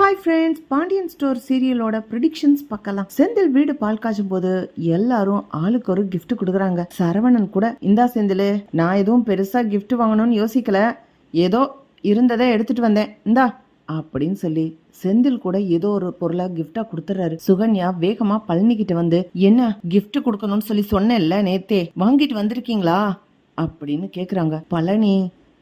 Hi friends Pandian store சீரியலோட predictions பார்க்கலாம். செந்தில் வீடு பால் காய்ச்சும் போது எல்லாரும் ஆளுக்கு ஒரு கிஃப்ட் கொடுக்குறாங்க. சரவணன் கூட இந்தா செந்தில் நான் எதுவும் பெருசாக கிஃப்ட் வாங்கணும்னு யோசிக்கல. ஏதோ இருந்ததை எடுத்துட்டு வந்தேன். இந்தா அப்படின்னு சொல்லி செந்தில் கூட ஏதோ ஒரு பொருளை கிஃப்டா கொடுத்துறாரு. சுகன்யா வேகமா பழனி வந்து என்ன கிஃப்ட் கொடுக்கணும்னு சொல்லி சொன்னேன்ல நேத்தே வாங்கிட்டு வந்திருக்கீங்களா? அப்படின்னு கேக்குறாங்க. பழனி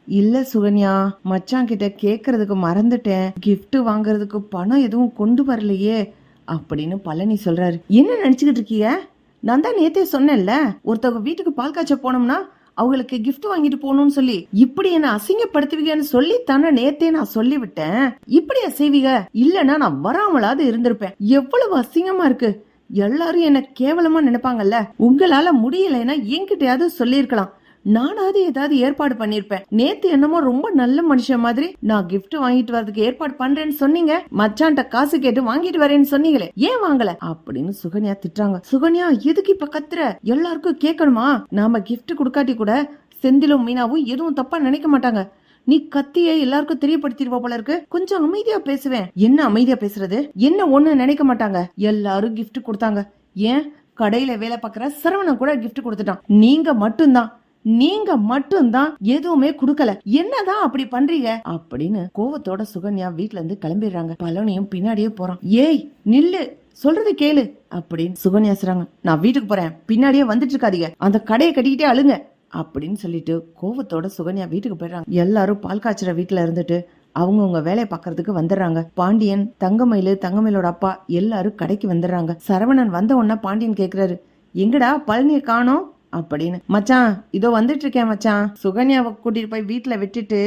இல்ல சுகன்யா மச்சான் கிட்ட கேக்குறதுக்கு மறந்துட்டேன். கிஃப்ட் வாங்குறதுக்கு பணம் எதுவும் கொண்டு வரலையே அப்படின்னு பழனி சொல்றாரு. என்ன நினைச்சுக்கிட்டு இருக்கீங்க நான் தான் நேத்தே சொன்னேன்ல ஒருத்தவங்க வீட்டுக்கு பால் காய்ச்ச போனோம்னா அவங்களுக்கு கிஃப்ட் வாங்கிட்டு போகணும்னு சொல்லி. இப்படி என்ன அசிங்கப்படுத்துவீங்கன்னு சொல்லி தானே நேத்தே நான் சொல்லிவிட்டேன். இப்படியா செய்வீங்க இல்லனா நான் வராமலாவது இருந்திருப்பேன். எவ்வளவு அசிங்கமா இருக்கு. எல்லாரும் என்ன கேவலமா நினைப்பாங்கல்ல. உங்களால முடியலைன்னா என்கிட்டயாவது சொல்லியிருக்கலாம். நானாவது ஏதாவது ஏற்பாடு பண்ணிருப்பேன். நேத்து என்னமோ ரொம்ப நல்ல மனுஷன் மாதிரி நான் கிஃப்ட் வாங்கிட்டு வரதுக்கு ஏற்பாடு பண்றேன்னு சொன்னீங்க. மச்சான்ட்ட காசு கேட்டு வாங்கிட்டு வரேன்னு சொன்னீங்களே ஏன் வாங்கல? அப்படின்னு சுகன்யா திட்டுறாங்க. சுகன்யா எதுக்கு இப்ப கத்துற? எல்லாருக்கும் கேட்கணுமா? நாம கிஃப்ட் கொடுக்காட்டி கூட செந்திலும் மீனாவும் எதுவும் தப்பா நினைக்க மாட்டாங்க. நீ கத்திய எல்லாருக்கும் தெரியப்படுத்திடுவா போல இருக்கு. கொஞ்சம் அமைதியா பேசுவேன். என்ன அமைதியா பேசுறது? என்ன ஒண்ணு நினைக்க மாட்டாங்க. எல்லாரும் கிஃப்ட் கொடுத்தாங்க. ஏன்? கடையில வேலை பார்க்குற சரவணன் கூட கிஃப்ட் கொடுத்துட்டான். நீங்க மட்டும்தான். நீங்க மட்டும்தான் எதுவுமே குடுக்கல. என்னதான் அப்படி பண்றீங்க? அப்படின்னு கோவத்தோட சுகன்யா வீட்ல இருந்து கிளம்பிடுறாங்க. பழனியும் பின்னாடியே போறான். ஏய் நில்லு சொல்றது கேளு அப்படின்னு சுகன்யா சொல்றாங்க. நான் வீட்டுக்கு போறேன். பின்னாடியே வந்துட்டு இருக்காதீங்க. அந்த கடையை கட்டிக்கிட்டே அழுங்க அப்படின்னு சொல்லிட்டு கோவத்தோட சுகன்யா வீட்டுக்கு போயிடுறாங்க. எல்லாரும் பால் காய்ச்சற வீட்டுல இருந்துட்டு அவங்கவுங்க வேலையை பார்க்கறதுக்கு வந்துடுறாங்க. பாண்டியன் தங்கமயிலு தங்கமயிலோட அப்பா எல்லாரும் கடைக்கு வந்துடுறாங்க. சரவணன் வந்த உடனே பாண்டியன் கேக்குறாரு எங்கடா பழனியை காணோம்? அப்படின்னு. மச்சான் இதோ வந்துட்டு இருக்கேன் மச்சான். சுகன்யாவை கூட்டிட்டு போய் வீட்டில் விட்டுட்டு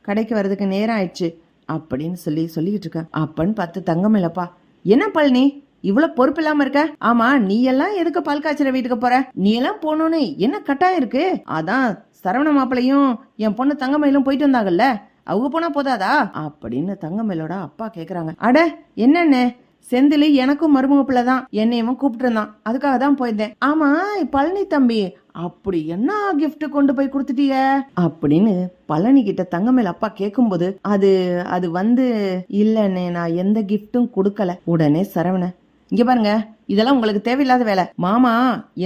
கடைக்கு வர்றதுக்கு நேரம் ஆயிடுச்சு அப்படின்னு சொல்லி சொல்லிக்கிட்டு இருக்கேன் அப்பன்னு பார்த்து தங்கமயிலப்பா என்ன பழனி இவ்வளவு பொறுப்பு இல்லாம இருக்க? ஆமா நீ எல்லாம் எதுக்கு பால் காய்ச்சற வீட்டுக்கு போற? நீ எல்லாம் போகணும்னு என்ன கட்டாயம் இருக்கு? அதான் சரவண மாப்பிளையும் என் பொண்ணு தங்கமயிலும் போயிட்டு வந்தாங்கல்ல. அவங்க போனா போதாதா? அப்படின்னு தங்கமயிலோட அப்பா கேக்குறாங்க. அட என்னன்னு? செந்திலி எனக்கும் மருமக பிள்ளை தான். என்னையும் கூப்பிட்டு இருந்தான். அதுக்காக தான் போயிருந்தேன். ஆமா பழனி தம்பி. அப்படி என்ன கிஃப்ட் கொண்டு போய் கொடுத்துட்டிய? அப்படின்னு பழனி கிட்ட தங்கமேல அப்பா கேக்கும்போது அது அது வந்து இல்லன்னு நான் எந்த கிஃப்ட்டும் கொடுக்கல. உடனே சரவண இங்க பாருங்க இதெல்லாம் உங்களுக்கு தேவையில்லாத வேலை. மாமா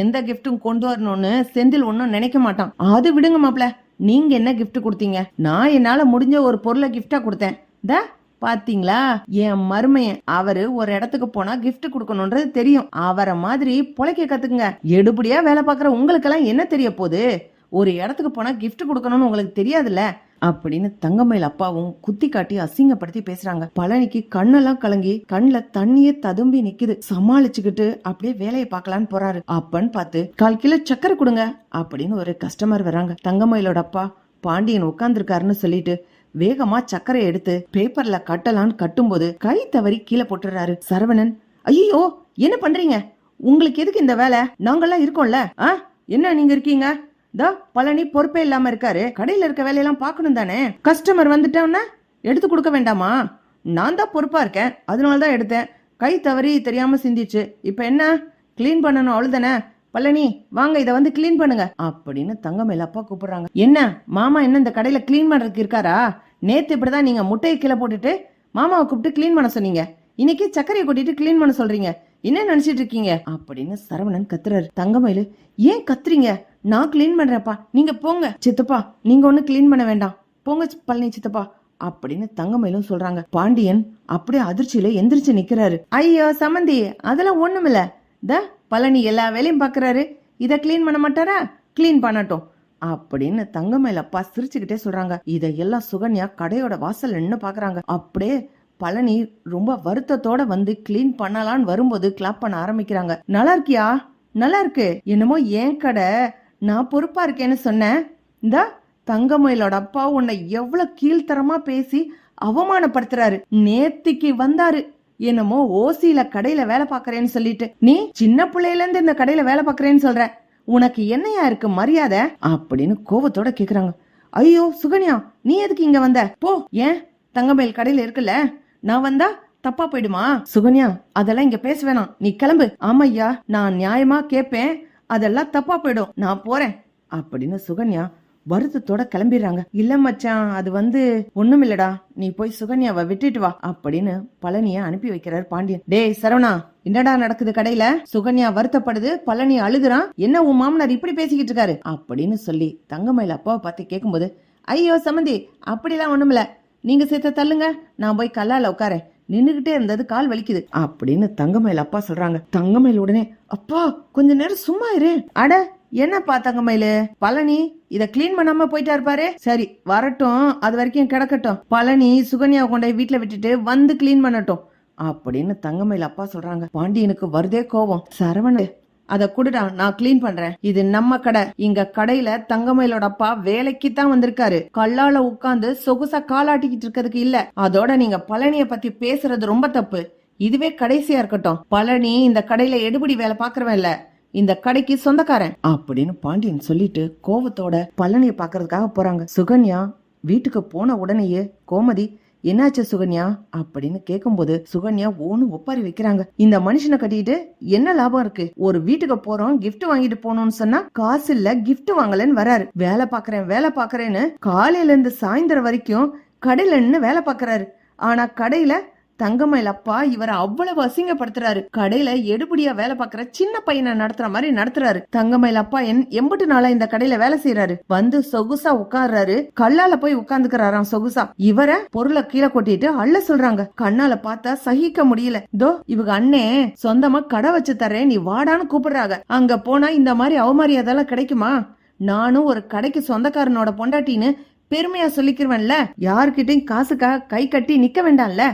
எந்த கிஃப்ட்டும் கொண்டு வரணும்னு செந்தில் ஒன்னும் நினைக்க மாட்டான். அது விடுங்க மாப்ள நீங்க என்ன கிஃப்ட் கொடுத்தீங்க? நான் என்னால முடிஞ்ச ஒரு பொருளை கிஃப்டா கொடுத்தேன். த பாத்தீங்களா? என் மருமையன் அவரு ஒரு இடத்துக்கு போனா கிஃப்ட் கொடுக்கணும்ன்றது தெரியும். அவரை மாதிரி பொழைக்க கத்துக்குங்க. எடுபடியா வேலை பார்க்குற உங்களுக்கெல்லாம் என்ன தெரிய போகுது? ஒரு இடத்துக்கு போனா கிஃப்ட் கொடுக்கணும்னு உங்களுக்கு தெரியாதுல்ல? அப்படின்னு தங்கமயில் அப்பாவும் குத்தி காட்டி அசிங்கப்படுத்தி பேசுறாங்க. பழனிக்கு கண்ணெல்லாம் கலங்கி கண்ணுல தண்ணியே ததும்பி நிக்குது. சமாளிச்சுக்கிட்டு அப்படியே வேலையை பார்க்கலான்னு போறாரு. அப்பன்னு பார்த்து கால் கிலோ சக்கரை கொடுங்க அப்படின்னு ஒரு கஸ்டமர் வராங்க தங்கமயிலோட அப்பா பாண்டியன் உட்கார்ந்துருக்காருன்னு சொல்லிட்டு வேகமா சக்கரை எடுத்து பேப்பர்ல கட்டலான்னு கட்டும்போது கை தவறி கீழே போட்டுறாரு சரவணன். ஐயோ என்ன பண்றீங்க? உங்களுக்கு எதுக்கு இந்த வேலை? நாங்கெல்லாம் இருக்கோம்ல. ஆ? என்ன நீங்க இருக்கீங்க? தா பழனி பொறுப்பே இல்லாம இருக்காரு. கடையில இருக்க வேலையெல்லாம் பார்க்கணும் தானே? கஸ்டமர் வந்துட்டோன்னா எடுத்து கொடுக்க வேண்டாமா? நான் தான் பொறுப்பா இருக்கேன். அதனால தான் எடுத்தேன். கை தவறி தெரியாம சிந்திச்சு. இப்ப என்ன? க்ளீன் பண்ணணும் அவ்வளவுதானே? பழனி வாங்க இதை வந்து க்ளீன் பண்ணுங்க. அப்படின்னு தங்கமேல அப்பா கூப்பிடுறாங்க. என்ன மாமா என்ன இந்த கடையில க்ளீன் பண்றதுக்கு இருக்காரா? நேத்து இப்படிதான் நீங்க முட்டையை கீழே போட்டுட்டு மாமாவை கூப்பிட்டு க்ளீன் பண்ண சொன்னீங்க. இன்னைக்கு சக்கரையை கொட்டிட்டு க்ளீன் பண்ண சொல்றீங்க. என்ன நினைச்சிட்டு இருக்கீங்க? அப்படின்னு சரவணன் கத்துறாரு. தங்கமயிலு ஏன் கத்துறீங்க? நான் க்ளீன் பண்றேன்ப்பா. நீங்க போங்க. சித்தப்பா நீங்க ஒண்ணு க்ளீன் பண்ண வேண்டாம். போங்க பழனி சித்தப்பா. அப்படின்னு தங்கமயிலும் சொல்றாங்க. பாண்டியன் அப்படியே அதிர்ச்சியில எந்திரிச்சு நிக்கிறாரு. ஐயோ சமந்தி அதெல்லாம் ஒண்ணுமில்ல. த பழனி எல்லா வேலையும் பார்க்குறாரு இதை க்ளீன் பண்ண மாட்டாரா? க்ளீன் பண்ணட்டும். அப்படின்னு தங்கமயில் அப்பா சிரிச்சுக்கிட்டே சொல்றாங்க. இதையெல்லாம் சுகன்யா கடையோட வாசல் நின்று பாக்குறாங்க. அப்படியே பழனி ரொம்ப வருத்தத்தோட வந்து க்ளீன் பண்ணலான்னு வரும்போது கிளாப் பண்ண ஆரம்பிக்கிறாங்க. நல்லா இருக்கியா? நல்லா இருக்கு. என்னமோ ஏன் கடை? நான் பொறுப்பா இருக்கேன்னு சொன்னேன். இந்த தங்கமயிலோட அப்பா உன்னை எவ்வளவு கீழ்த்தரமா பேசி அவமானப்படுத்துறாரு. நேத்திக்கு வந்தாரு. என்னமோ ஓசியில கடையில வேலை பாக்குறேன்னு சொல்லிட்டு நீ சின்ன பிள்ளையில இருந்து இந்த கடையில வேலை பாக்குறேன்னு சொல்ற. உனக்கு என்னையா இருக்கு மரியாதை? அப்படின்னு கோவத்தோட கேக்குறாங்க. ஐயோ சுகன்யா நீ எதுக்கு இங்க வந்த? போ ஏன்? தங்கமேல் கடையில இருக்குல்ல. நான் வந்தா தப்பா போயிடுமா? சுகன்யா அதெல்லாம் இங்க பேச வேணாம். நீ கிளம்பு. ஆமையா நான் நியாயமா கேப்பேன். அதெல்லாம் தப்பா போயிடும். நான் போறேன். அப்படின்னு சுகன்யா வருத்தத்தோட கிளம்பிடுறாங்க. இல்ல மச்சான் அது வந்து ஒண்ணும் இல்லடா நீ போய் சுகன்யாவை விட்டுட்டு வா அப்படின்னு பழனிய அனுப்பி வைக்கிறார் பாண்டியன். டேய் சரவணா என்னடா நடக்குது கடையில? சுகன்யா வருத்தப்படுது பழனி அழுகுறான். என்ன உன் மாமனார் இப்படி பேசிக்கிட்டு இருக்காரு? அப்படின்னு சொல்லி தங்கமயில அப்பாவை பார்த்து கேட்கும்போது ஐயோ சமந்தி அப்படிலாம் ஒண்ணுமில்ல. நீங்க சேர்த்த தள்ளுங்க. நான் போய் கல்லால உட்காரேன். நின்னுகிட்டே இருந்தது கால் வலிக்குது அப்படின்னு தங்கமயில் அப்பா சொல்றாங்க. தங்கமயில் உடனே அப்பா கொஞ்ச நேரம் சும்மா இரு. அட என்னப்பா தங்கமயிலு? பழனி இத க்ளீன் பண்ணாம போயிட்டா இருப்பாரு சரி வரட்டும். அது வரைக்கும் கிடக்கட்டும். பழனி சுகன்யாவை கொண்டு போய் வீட்டுல விட்டுட்டு வந்து க்ளீன் பண்ணட்டும். அப்படின்னு தங்கமயில் அப்பா சொல்றாங்க. பாண்டியனுக்கு வருதே கோவம் சரவணு அத குடுடா நான் க்ளீன் பண்றேன். இது நம்ம கடை. இங்க கடையில தங்கமயிலோட அப்பா வேலைக்கு தான் வந்திருக்காரு. கல்லால உட்கார்ந்து சொகுசா காலாட்டிக்கிட்டு இருக்கிறதுக்கு இல்ல. அதோட நீங்க பழனிய பத்தி பேசுறது ரொம்ப தப்பு. இதுவே கடைசியா இருக்கட்டும். பழனி இந்த கடையில எடுபடி வேலை பாக்குறவன் இல்ல. இந்த கடைக்கு சொந்தக்காரன். அப்படின்னு பாண்டியன் சொல்லிட்டு கோவத்தோட பழனிய பாக்குறதுக்காக போறாங்க. சுகன்யா வீட்டுக்கு போன உடனேயே கோமதி என்னாச்சு சுகன்யா? அப்படின்னு கேட்கும்போது சுகன்யா ஓன்னு ஒப்பாரி வைக்கிறாங்க. இந்த மனுஷனை கட்டிட்டு என்ன லாபம் இருக்கு? ஒரு வீட்டுக்கு போறோம் கிஃப்ட் வாங்கிட்டு போனோம்னு சொன்னா காசு இல்ல கிஃப்ட் வாங்கலன்னு வராரு. வேலை பாக்குறேன் வேலை பாக்குறேன்னு காலையில இருந்து சாயந்தரம் வரைக்கும் கடையில நின்று வேலை பாக்குறாரு ஆனா கடையில தங்கமயில் அப்பா இவரை அவ்வளவு அசிங்கப்படுத்துறாரு. கடையில எடுபடியா வேலை பாக்குற சின்ன பையனை நடத்துற மாதிரி நடத்துறாரு. தங்கமயில் அப்பா என் எம்பட்டு நாளா இந்த கடையில வேலை செய்யறாரு வந்து சொகுசா உட்கார்றாரு. கல்லால போய் உட்கார்ந்துக்கிறாராம் சொகுசா. இவரை பொருளை கீழே கொட்டிட்டு அள்ள சொல்றாங்க. கண்ணால பார்த்தா சகிக்க முடியல. தோ இவங்க அண்ணே சொந்தமா கடை வச்சு தரேன் நீ வாடான்னு கூப்பிடுறாங்க. அங்க போனா இந்த மாதிரி அவமரியாதெல்லாம் கிடைக்குமா? நானும் ஒரு கடைக்கு சொந்தக்காரனோட பொண்டாட்டின்னு பெருமையா சொல்லிக்கிறவன்ல யார்கிட்டயும் காசுக்காக கை கட்டி நிக்க வேண்டாம்ல.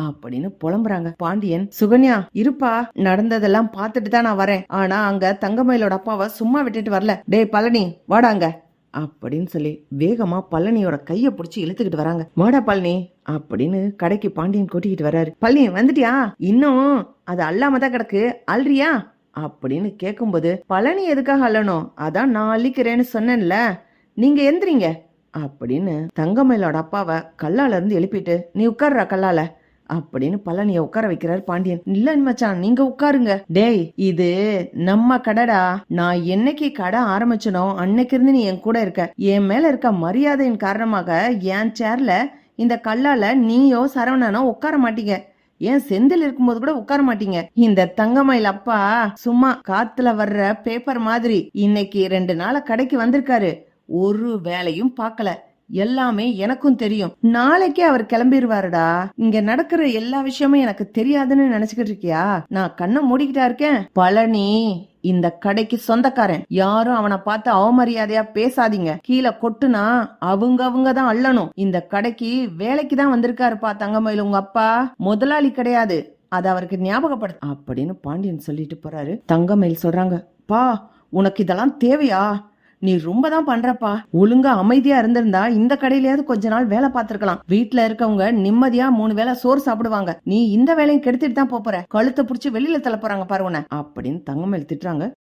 அப்படின்னு புலம்புறாங்க. பாண்டியன் சுகன்யா இருப்பா. நடந்ததெல்லாம் பார்த்துட்டு தான் நான் வரேன். ஆனா அங்க தங்கமயிலோட அப்பாவை சும்மா விட்டுட்டு வரல. டேய் பழனி வாடாங்க அப்படின்னு சொல்லி வேகமா பழனியோட கைய புடிச்சு இழுத்துக்கிட்டு வராங்க. வாடா பழனி அப்படின்னு கடைக்கு பாண்டியன் கூட்டிக்கிட்டு வராரு பழனி வந்துட்டியா? இன்னும் அது அல்லாம தான் கிடக்கு. அல்றியா? அப்படின்னு கேட்கும்போது பழனி எதுக்காக அள்ளணும்? அதான் நான் அழிக்கிறேன்னு சொன்னேன்ல. நீங்க எந்திரிங்க. அப்படின்னு தங்கமயிலோட அப்பாவை கல்லால இருந்து எழுப்பிட்டு நீ உட்கார்றா கல்லால. அப்படின்னு பழனிய உட்கார வைக்கிறார் பாண்டியன். இல்ல மச்சான் நீங்க உட்காருங்க. டேய் இது நம்ம கடைடா. நான் என்னைக்கு கடை ஆரம்பிச்சனோ அன்னைக்கு இருந்து நீ என் கூட இருக்க. என் மேல இருக்க மரியாதையின் காரணமாக என் சேர்ல இந்த கல்லால நீயோ சரவணனோ உட்கார மாட்டீங்க. ஏன் செந்தில் இருக்கும்போது கூட உட்கார மாட்டீங்க. இந்த தங்கமயில் அப்பா சும்மா காத்துல வர்ற பேப்பர் மாதிரி இன்னைக்கு ரெண்டு நாளா கடைக்கு வந்திருக்காரு. ஒரு வேலையும் பார்க்கல. எல்லாமே எனக்கும் தெரியும். நாளைக்கே அவர் கிளம்பிடுவாருடா இங்க நடக்கிற எல்லா விஷயமும் எனக்கு தெரியாதுன்னு நினைச்சுக்கிட்டு இருக்கியா? நான் கண்ணை மூடிக்கிட்டா இருக்கேன். பழனி இந்த கடைக்கு சொந்தக்காரன். யாரும் அவனை பார்த்து அவமரியாதையா பேசாதீங்க. கீழே கொட்டுனா அவங்க அவங்க தான் அள்ளணும். இந்த கடைக்கு வேலைக்கு தான் வந்திருக்காருப்பா தங்கமயில் உங்க அப்பா. முதலாளி கிடையாது. அது அவருக்கு ஞாபகப்படுத்து. அப்படின்னு பாண்டியன் சொல்லிட்டு போறாரு. தங்கமயில் சொல்றாங்க பா உனக்கு இதெல்லாம் தேவையா? நீ ரொம்ப தான் பண்றப்பா. ஒழுங்கா அமைதியா இருந்திருந்தா இந்த கடையிலயாவது கொஞ்ச நாள் வேலை பார்த்திருக்கலாம். வீட்டுல இருக்கவங்க நிம்மதியா மூணு வேளை சோறு சாப்பிடுவாங்க. நீ இந்த வேலையும் கெடுத்துட்டு தான் போற. கழுத்தை புடிச்சு வெளியில தள்ள போறாங்க அப்படின்னு தங்கமேல் திட்டுறாங்க.